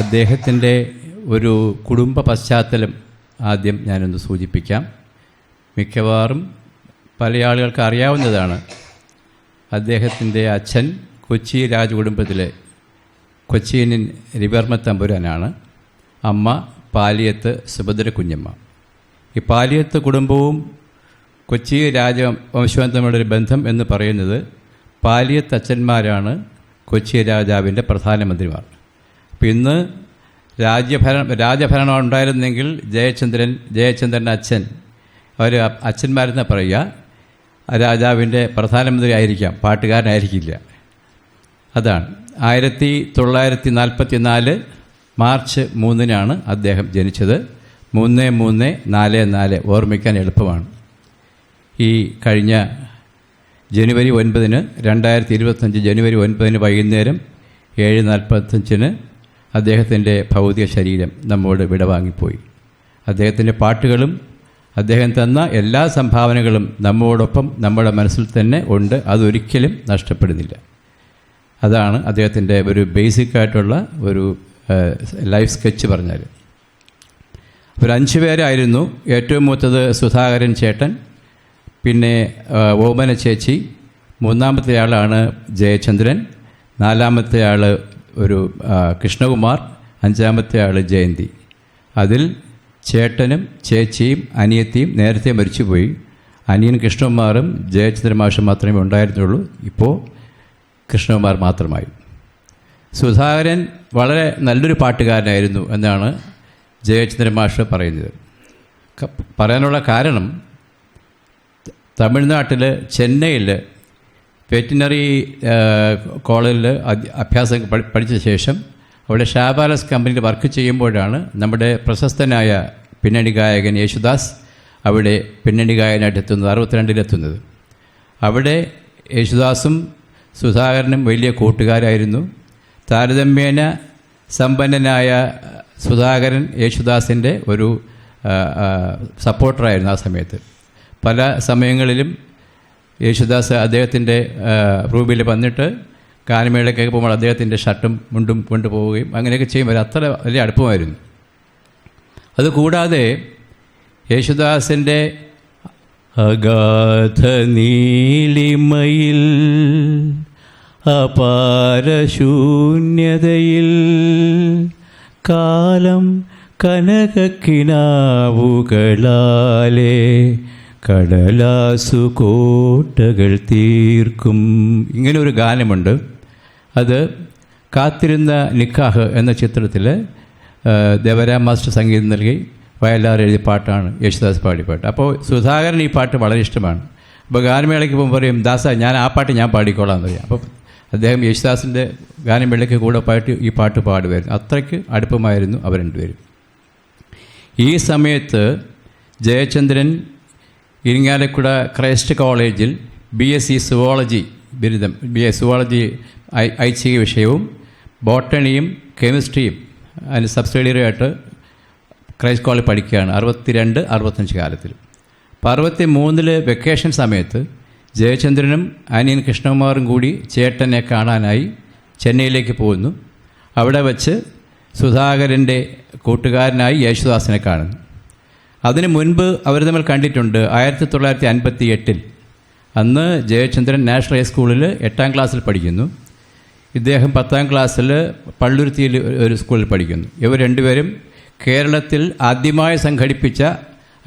അദ്ദേഹത്തിന്റെ ഒരു കുടുംബ പശ്ചാത്തലം ആദ്യം ഞാനൊന്ന് സൂചിപ്പിക്കാം. മിക്കവാറും പല ആളുകൾക്ക് അറിയാവുന്നതാണ് അദ്ദേഹത്തിന്റെ അച്ഛൻ കൊച്ചി രാജകുടുംബത്തിലെ കൊച്ചിയനിൻ രവിവർമ്മ തമ്പുരാനാണ് അമ്മ പാലിയത്ത് സുഭദ്ര കുഞ്ഞമ്മ ഈ പാലിയത്ത് കുടുംബവും കൊച്ചി രാജവംശവും തമ്മിലൊരു ബന്ധം എന്ന് പറയുന്നത് പാലിയത്ത് അച്ഛന്മാരാണ് കൊച്ചി രാജാവിന്റെ പ്രധാനമന്ത്രിമാർ. അപ്പം രാജ്യഭരണ രാജഭരണം ഉണ്ടായിരുന്നെങ്കിൽ ജയചന്ദ്രൻ ജയചന്ദ്രന്റെ അച്ഛൻ. അവർ അച്ഛന്മാരെന്ന് പറയുക. രാജാവിന്റെ പ്രധാനമന്ത്രി ആയിരിക്കാം പാട്ടുകാരനായിരിക്കില്ല. അതാണ്. ആയിരത്തി തൊള്ളായിരത്തി നാൽപ്പത്തി നാല് മാർച്ച് മൂന്നിനാണ് അദ്ദേഹം ജനിച്ചത്. മൂന്ന് മൂന്ന് നാല് നാല് ഓർമ്മിക്കാൻ എളുപ്പമാണ്. ഈ കഴിഞ്ഞ ജനുവരി ഒൻപതിന് രണ്ടായിരത്തി ഇരുപത്തഞ്ച് ജനുവരി ഒൻപതിന് വൈകുന്നേരം ഏഴ് നാൽപ്പത്തഞ്ചിന് അദ്ദേഹത്തിന്റെ ഭൗതിക ശരീരം നമ്മോട് വിടവാങ്ങിപ്പോയി. അദ്ദേഹത്തിന്റെ പാട്ടുകളും അദ്ദേഹം തന്ന എല്ലാ സംഭാവനകളും നമ്മോടൊപ്പം നമ്മുടെ മനസ്സിൽ തന്നെ ഉണ്ട്. അതൊരിക്കലും നഷ്ടപ്പെടുന്നില്ല. അതാണ് അദ്ദേഹത്തിന്റെ ഒരു ബേസിക് ആയിട്ടുള്ള ഒരു ലൈഫ് സ്കെച്ച് പറഞ്ഞാൽ. ഒരു അഞ്ച് പേരായിരുന്നു. ഏറ്റവും മൂത്തത് സുധാകരൻ ചേട്ടൻ പിന്നെ ഓമന ചേച്ചി മൂന്നാമത്തെ ആളാണ് ജയചന്ദ്രൻ നാലാമത്തെ ആൾ ഒരു കൃഷ്ണകുമാർ അഞ്ചാമത്തെ ആൾ ജയന്തി. അതിൽ ചേട്ടനും ചേച്ചിയും അനിയത്തിയും നേരത്തെ മരിച്ചുപോയി. അനിയൻ കൃഷ്ണകുമാറും ജയചന്ദ്രൻ മാഷും മാത്രമേ ഉണ്ടായിരുന്നുള്ളൂ. ഇപ്പോൾ കൃഷ്ണകുമാർ മാത്രമായി. സുധാകരൻ വളരെ നല്ലൊരു പാട്ടുകാരനായിരുന്നു എന്നാണ് ജയചന്ദ്രൻ മാഷ് പറയുന്നത് പറയാനുള്ള കാരണം തമിഴ്നാട്ടിൽ ചെന്നൈയിൽ വെറ്റിനറി കോളേജിൽ അഭ്യാസം പഠിച്ച ശേഷം അവിടെ ഷാബാലസ് കമ്പനിയിൽ വർക്ക് ചെയ്യുമ്പോഴാണ് നമ്മുടെ പ്രശസ്തനായ പിന്നണി ഗായകൻ യേശുദാസ് അവിടെ പിന്നണി ഗായകനായിട്ട് എത്തുന്നത് അറുപത്തിരണ്ടിലെത്തുന്നത്. അവിടെ യേശുദാസും സുധാകരനും വലിയ കൂട്ടുകാരായിരുന്നു. താരതമ്യേന സമ്പന്നനായ സുധാകരൻ യേശുദാസിന്റെ ഒരു സപ്പോർട്ടറായിരുന്നു ആ സമയത്ത്. പല സമയങ്ങളിലും യേശുദാസ് അദ്ദേഹത്തിന്റെ റൂമിൽ വന്നിട്ട് ഗാനമേളയ്ക്കൊക്കെ പോകുമ്പോൾ അദ്ദേഹത്തിന്റെ ഷർട്ടും മുണ്ടും കൊണ്ടുപോവുകയും അങ്ങനെയൊക്കെ ചെയ്യുമ്പോൾ അത്ര വലിയ അടുപ്പമായിരുന്നു. അതുകൂടാതെ യേശുദാസിന്റെ അഗാധ നീലിമയിൽ അപാരശൂന്യതയിൽ കാലം കനകക്കിനാവുകളാലേ കടലാസു കോട്ടകൾ തീർക്കും. ഇങ്ങനെ ഒരു ഗാനമുണ്ട്. അത് കാത്തിരുന്ന നിക്കാഹ് എന്ന ചിത്രത്തിൽ ദേവരാം മാസ്റ്റർ സംഗീതം നൽകി വയലാർ എഴുതിയ പാട്ടാണ് യേശുദാസ് പാടിയ പാട്ട്. അപ്പോൾ സുധാകരൻ ഈ പാട്ട് വളരെ ഇഷ്ടമാണ്. അപ്പോൾ ഗാനമേളയ്ക്ക് പോകുമ്പോൾ പറയും ദാസ ഞാൻ ആ പാട്ട് ഞാൻ പാടിക്കോളാം എന്ന് അപ്പോൾ അദ്ദേഹം യേശുദാസിന്റെ ഗാനമേളയ്ക്ക് കൂടെ പാട്ട് ഈ പാട്ട് പാടുമായിരുന്നു. അത്രയ്ക്ക് അടുപ്പമായിരുന്നു അവർ രണ്ടുപേരും. ഈ സമയത്ത് ജയചന്ദ്രൻ ഇരിങ്ങാലക്കുട ക്രൈസ്റ്റ് കോളേജിൽ ബി എസ് സി സുവോളജി ബിരുദം ബി എസ് സുവോളജി ഐച്ഛിക വിഷയവും ബോട്ടണിയും കെമിസ്ട്രിയും അതിന് സബ്സിഡിയറിയായിട്ട് ക്രൈസ്റ്റ് കോളേജ് പഠിക്കുകയാണ് അറുപത്തി രണ്ട് അറുപത്തഞ്ച് കാലത്തിൽ. അപ്പോൾ അറുപത്തി മൂന്നിൽ വെക്കേഷൻ സമയത്ത് ജയചന്ദ്രനും അനിയൻ കൃഷ്ണകുമാറും കൂടി ചേട്ടനെ കാണാനായി ചെന്നൈയിലേക്ക് പോകുന്നു. അവിടെ വച്ച് സുധാകരന്റെ കൂട്ടുകാരനായി യേശുദാസിനെ കാണുന്നു. അതിനു മുൻപ് അവർ തമ്മിൽ കണ്ടിട്ടുണ്ട് ആയിരത്തി തൊള്ളായിരത്തി അൻപത്തി എട്ടിൽ അന്ന് ജയചന്ദ്രൻ നാഷണൽ ഹൈസ്കൂളിൽ എട്ടാം ക്ലാസ്സിൽ പഠിക്കുന്നു. ഇദ്ദേഹം പത്താം ക്ലാസ്സിൽ പള്ളുരുത്തിയിൽ ഒരു സ്കൂളിൽ പഠിക്കുന്നു. ഇവർ രണ്ടുപേരും കേരളത്തിൽ ആദ്യമായി സംഘടിപ്പിച്ച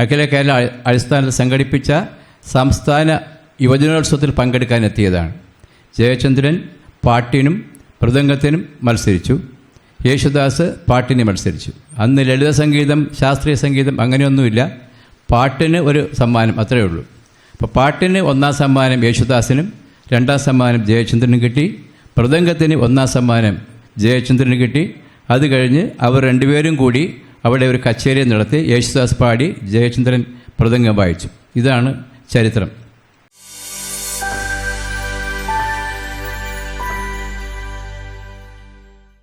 അഖില കേരള അടിസ്ഥാനത്തിൽ സംഘടിപ്പിച്ച സംസ്ഥാന യുവജനോത്സവത്തിൽ പങ്കെടുക്കാൻ എത്തിയതാണ്. ജയചന്ദ്രൻ പാട്ടിനും മൃദംഗത്തിനും മത്സരിച്ചു. യേശുദാസ് പാട്ടിന് മത്സരിച്ചു. അന്ന് ലളിത സംഗീതം ശാസ്ത്രീയ സംഗീതം അങ്ങനെയൊന്നുമില്ല. പാട്ടിന് ഒരു സമ്മാനം അത്രയേ ഉള്ളൂ. അപ്പോൾ പാട്ടിന് ഒന്നാം സമ്മാനം യേശുദാസിനും രണ്ടാം സമ്മാനം ജയചന്ദ്രനും കിട്ടി. മൃദംഗത്തിന് ഒന്നാം സമ്മാനം ജയചന്ദ്രന് കിട്ടി. അത് കഴിഞ്ഞ് അവർ രണ്ടുപേരും കൂടി അവിടെ ഒരു കച്ചേരി നടത്തി യേശുദാസ് പാടി ജയചന്ദ്രൻ മൃദംഗം വായിച്ചു. ഇതാണ് ചരിത്രം.